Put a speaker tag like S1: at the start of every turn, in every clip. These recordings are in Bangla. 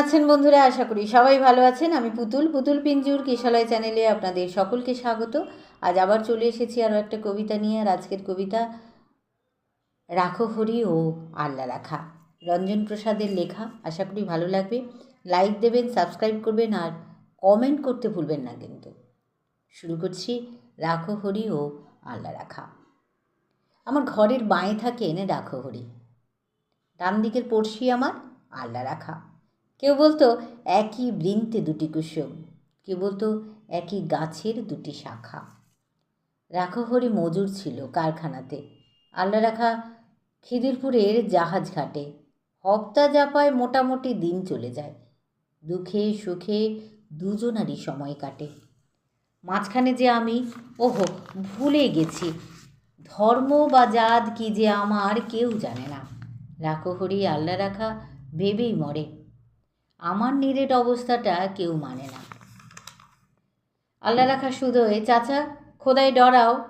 S1: আছেন বন্ধুরা, আশা করি সবাই ভালো আছেন। আমি পুতুল পুতুল পিঞ্জুর কিশালয় চ্যানেলে আপনাদের সকলকে স্বাগত। আজ আবার চলে এসেছি আরও একটা কবিতা নিয়ে, আর আজকের কবিতা রাখো হরি ও আল্লা রাখা। রঞ্জন প্রসাদের লেখা, আশা করি ভালো লাগবে। লাইক দেবেন, সাবস্ক্রাইব করবেন, আর কমেন্ট করতে ভুলবেন না কিন্তু। শুরু করছি, রাখো হরি ও আল্লাহ রাখা। আমার ঘরের বাঁয়ে থাকে এনে রাখো হরি। ডান দিকের পড়শি আমার আল্লাহ রাখা। কেউ বলতো একই বৃন্তে দুটি কুসুম, কেউ বলতো একই গাছের দুটি শাখা। রাখো হরি মজুর ছিল কারখানাতে। আল্লাহ রাখা খিদিরপুরের জাহাজ ঘাটে। হপ্তা জাপায় মোটামুটি দিন চলে যায়। দুঃখে সুখে দুজনারই সময় কাটে। মাঝখানে যে আমি, ওহো, ভুলে গেছি। ধর্ম বা জাত কি যে আমার কেউ জানে না। রাখো হরি আল্লাহ রাখা ভেবেই মরে। আমার নিরেট অবস্থাটা কেউ মানে না। আল্লাহ রাখা শুধোয় চাচা, খোদাই ডরাও।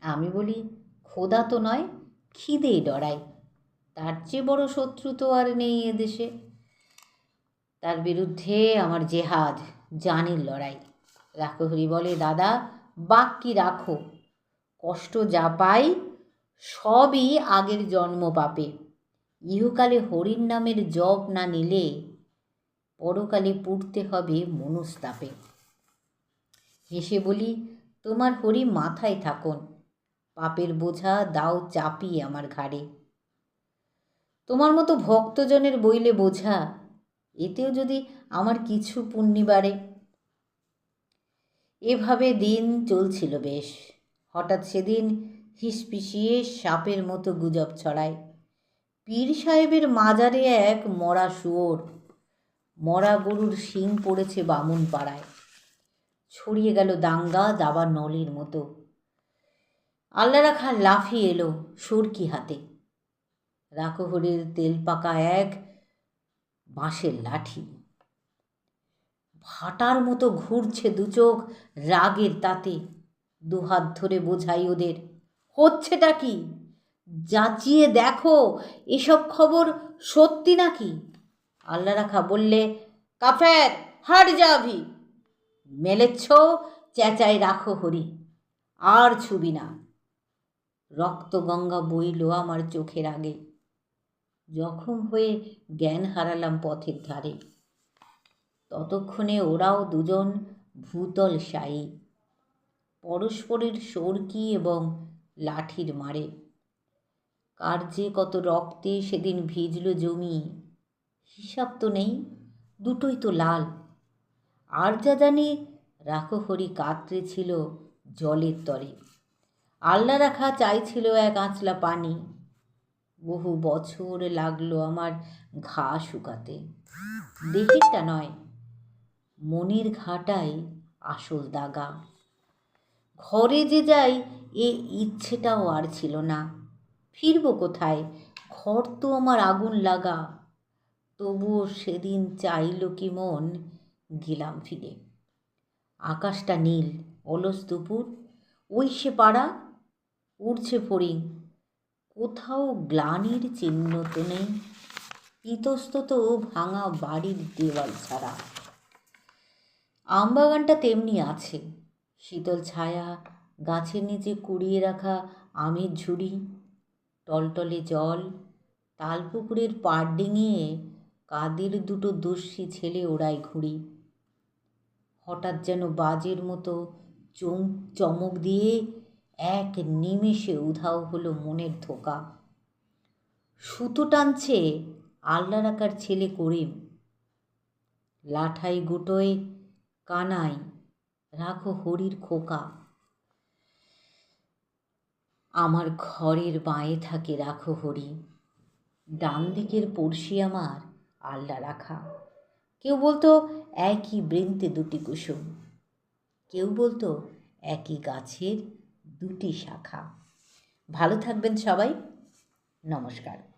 S1: আমি বলি, খোদা তো নয়, খিদেই ডরাই। তার চেয়ে বড় শত্রু তো আর নেই এদেশে তার বিরুদ্ধে আমার জেহাদ, জানির লড়াই। রাখো হরি বলে, দাদা, বাক কি রাখো। কষ্ট যা পাই, সবই আগের জন্ম পাপে। ইহকালে হরির নামের জপ না নিলে পরকালে পুড়তে হবে মনস্তাপে। হেসে বলি, তোমার হরি মাথায় থাকুন। পাপের বোঝা দাও চাপি আমার ঘাড়ে। তোমার মতো ভক্তজনের বইলে বোঝা, এতেও যদি আমার কিছু পুণ্যি বাড়ে। এভাবে দিন চলছিল বেশ। হঠাৎ সেদিন হিসপিসিয়ে সাপের মতো গুজব ছড়ায়। পীর সাহেবের মাজারে এক মরা শুয়োর মরা গরুর শিং পড়েছে বামুন পাড়ায় ছড়িয়ে গেল দাঙ্গা দাবা নলের মতো। আল্লাহ রাখা লাফিয়ে এলো সরকি হাতে। রাখহরের তেল পাকা এক বাঁশের লাঠি। ভাটার মতো ঘুরছে দু চোখ রাগের তাতে। দুহাত ধরে বোঝাই ওদের, হচ্ছেটা কি? যাচিয়ে দেখো, এসব খবর সত্যি নাকি? আল্লাহ রাখা বললে, কাফের হাট যাবি। মেলেচ্ছ, চেঁচাই রাখো হরি, আর ছুবি না। রক্ত গঙ্গা বইল আমার চোখের আগে জখম হয়ে জ্ঞান হারালাম পথের ধারে। ততক্ষণে ওরাও দুজন ভূতল সায়ী পরস্পরের সরকি এবং লাঠির মারে। কার যে কত রক্তে সেদিন ভিজল জমি হিসাব তো নেই, দুটোই তো লাল। আর যা জানি রাখো হরি কাতরে ছিল জলের তরে। আল্লাহ রাখা চাইছিল এক আঁচলা পানি। বহু বছর লাগল আমার ঘা শুকাতে। দেহেরটা নয়, মনের ঘাটাই আসল দাগা। ঘরে যে যাই, এ ইচ্ছেটাও আর ছিল না। ফিরব কোথায়? ঘর তো আমার আগুন লাগা। তবুও সেদিন চাইল কি মন? গেলাম ফিরে। আকাশটা নীল, অলস দুপুর। ওই সে পাড়া, উড়ছে ফড়িং। কোথাও গ্লানির চিহ্ন তো নেই ইতস্তত ভাঙা বাড়ির দেওয়াল ছাড়া। আমবাগানটা তেমনি আছে। শীতল ছায়া, গাছের নিচে কুড়িয়ে রাখা আমের ঝুড়ি। টলটলে জল, তালপুকুরের পাড় ডিঙিয়ে কাদের দুটো দস্যি ছেলে ওড়ায় ঘুড়ি? হঠাৎ যেন বাজের মতো চম চমক দিয়ে এক নিমেষে উধাও হলো মনের ধোকা। সুতো টানছে আল্লা রাখার ছেলে করিম। লাঠাই গুটোয় কানাই রাখো হরির খোকা। আমার ঘরের বাঁয়ে থাকে রাখো হরি। ডান দিকের পড়শি আমার আল্লাহ রাখা। কেউ বলতো, একই বৃন্তে দুটি কুসুম। কেউ বলতো, একই গাছের দুটি শাখা। ভালো থাকবেন সবাই। নমস্কার।